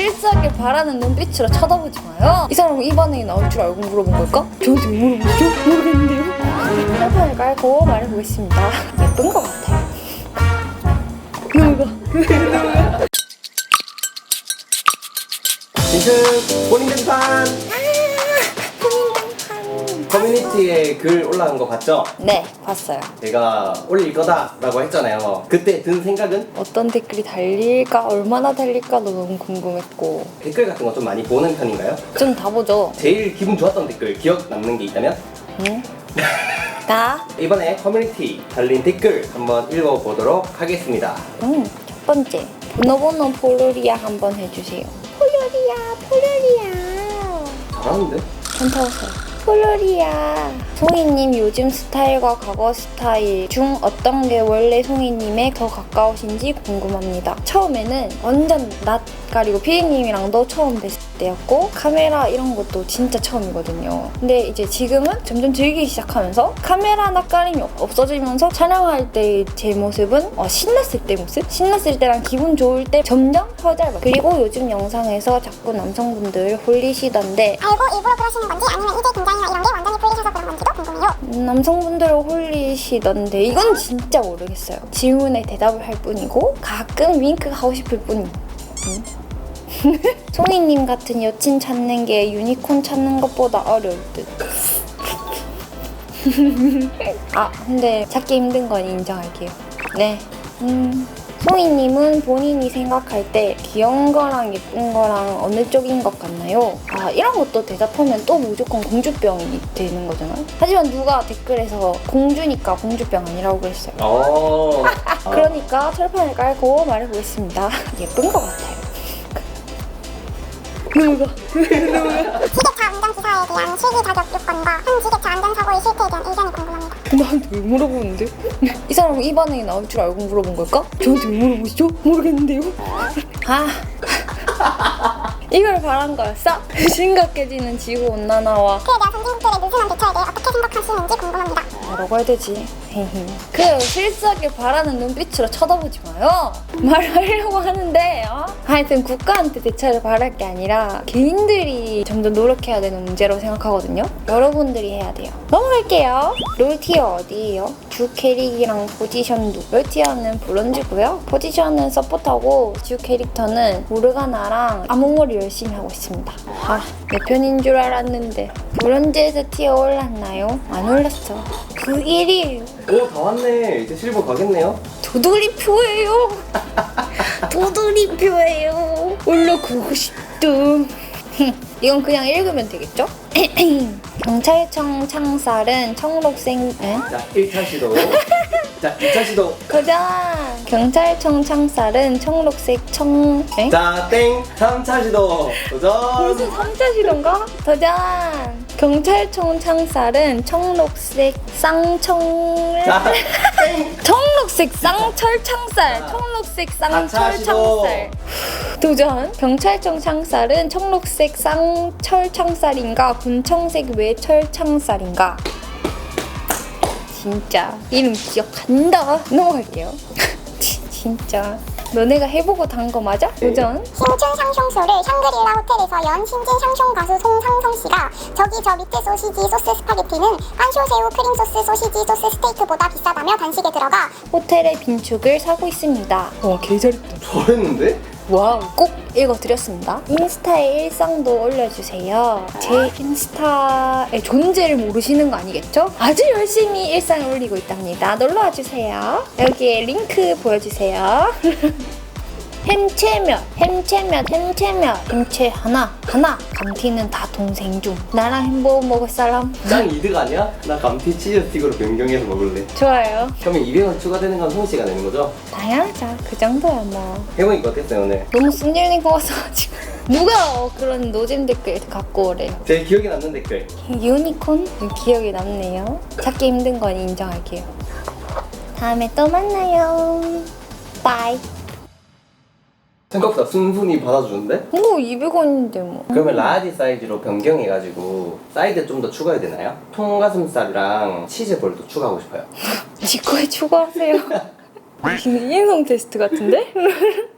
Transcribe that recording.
실수하길 바라는 눈빛으로 쳐다보지 마요. 이 사람은 이 반응이 나올 줄 알고 물어본 걸까? 저한테 왜 물어보죠? 모르겠는데요. 혈판을 깔고 말해보겠습니다. 예쁜 것 같아요. 누가? 진트 본인 등판 커뮤니티에 글 올라온 거 봤죠? 네, 봤어요. 제가 올릴 거다라고 했잖아요. 그때 든 생각은 어떤 댓글이 달릴까, 얼마나 달릴까도 너무 궁금했고 댓글 같은 거 좀 많이 보는 편인가요? 좀 다 보죠. 제일 기분 좋았던 댓글 기억 남는 게 있다면 응? 다? 이번에 커뮤니티 달린 댓글 한번 읽어보도록 하겠습니다. 음, 첫 번째. 번호번호 포로리아 한번 해주세요. 포로리아, 포로리아. 잘하는데? 괜찮았어요. 폴로리아 송이님 요즘 스타일과 과거 스타일 중 어떤 게 원래 송이님에 더 가까우신지 궁금합니다. 처음에는 완전 낯 가리고 피디님이랑도 처음 뵀을 때였고 카메라 이런 것도 진짜 처음이거든요. 근데 이제 지금은 점점 즐기기 시작하면서 카메라 낯가림이 없어지면서 촬영할 때제 모습은 어, 신났을 때 모습? 신났을 때랑 기분 좋을 때 점점 허잘봐. 그리고 요즘 영상에서 자꾸 남성분들 홀리시던데 알고 일부러 그러시는 건지 아니면 이게 등장 이나 이런 게 완전히 풀리셔서 그런 건지도 궁금해요. 남성분들을 홀리시던데 이건 진짜 모르겠어요. 질문에 대답을 할 뿐이고 가끔 윙크 하고 싶을 뿐. 음. 송이님 같은 여친 찾는 게 유니콘 찾는 것보다 어려울 듯. 아 근데 찾기 힘든 건 인정할게요. 네. 음. 송이님은 본인이 생각할 때 귀여운 거랑 예쁜 거랑 어느 쪽인 것 같나요? 아 이런 것도 대답하면 또 무조건 공주병이 되는 거잖아요. 하지만 누가 댓글에서 공주니까 공주병 아니라고 그랬어요. 어. 그러니까 철판을 깔고 말해보겠습니다. 예쁜 것 같아요. 누가? 지게차 운전 기사에 대한 실기 자격 요건과 한 지게차 안전 사고의 실태 에 대한 의견이 궁금합니다. 나한테 왜 물어보는데? 이 사람은 이 반응이 나올 줄 알고 물어본 걸까? 저한테 왜 물어보시죠? 모르겠는데요. 아. 이걸 바란 거였어? 심각해지는 지구 온난화와 그에 대한 선진국들의 느슨한 대처에 대해 어떻게 생각하시는지 궁금합니다. 뭐라고 해야 되지? 그 실수하길 바라는 눈빛으로 쳐다보지 마요. 말하려고 하는데 어? 하여튼 국가한테 대처를 바랄 게 아니라 개인들이 점점 노력해야 되는 문제라고 생각하거든요. 여러분들이 해야 돼요. 넘어갈게요. 롤티어 어디예요? 주 캐릭이랑 포지션도 롤티어는 브론즈고요. 포지션은 서포터고 주 캐릭터는 모르가나랑 아무모리 열심히 하고 있습니다. 아, 내 편인 줄 알았는데 브론즈에서 티어 올랐나요? 안 올랐어. 그 1위에요. 오, 다 왔네. 이제 실버 가겠네요. 도돌이 표예요. 도돌이표예요. 올라가고 싶다. 이건 그냥 읽으면 되겠죠? 경찰청 창살은 청록색 에? 자, 1차 시도. 자, 2차 시도. 도전! 경찰청 창살은 청록색 청... 에? 자, 땡. 3차 시도. 도전. 무슨 3차 시도인가? 도전! 경찰청 창살은 청록색 쌍청... 자, 땡. 청록 색 쌍철 창살! 자, 청록색 사차 쌍철 시도. 창살! 도전! 경찰청 창살은 청록색 쌍철 창살인가 군청색 외철 창살인가? 진짜 이름 기억한다. 넘어갈게요. 치, 진짜 너네가 해보고 단 거 맞아? 도전. 신춘 샹숑소를 샹그릴라 호텔에서 연 신진 샹숑 가수 송상성 씨가 저기 저 밑에 소시지 소스 스파게티는 한쇼새우 크림 소스 소시지 소스 스테이크보다 비싸다며 단식에 들어가 호텔의 빈축을 사고 있습니다. 와 개 잘했다. 잘했는데? 와우 꼭 읽어드렸습니다. 인스타에 일상도 올려주세요. 제 인스타의 존재를 모르시는 거 아니겠죠? 아주 열심히 일상을 올리고 있답니다. 놀러와 주세요. 여기에 링크 보여주세요. 햄채면, 햄채면, 햄채면, 햄채 하나, 하나. 감튀는 다 동생 중. 나랑 햄버거 먹을 사람? 짱 이득 아니야? 나 감튀 치즈 스틱으로 변경해서 먹을래. 좋아요. 그러면 200원 추가되는 건 송씨가 내는 거죠? 당연하죠. 그 정도야 뭐. 해보니까 어땠어요, 오늘? 너무 순진한 거 같아가지고. 누가 어, 그런 노잼 댓글 갖고 오래요. 제 기억에 남는 댓글. 유니콘? 기억이 남네요. 찾기 힘든 건 인정할게요. 다음에 또 만나요. 바이. 생각보다 순순히 받아주는데? 뭐 200원인데 뭐. 그러면 라지 사이즈로 변경해가지고 사이드 좀 더 추가해야 되나요? 통가슴살이랑 치즈볼도 추가하고 싶어요. 지 거에 추가하세요. 인성 테스트 같은데?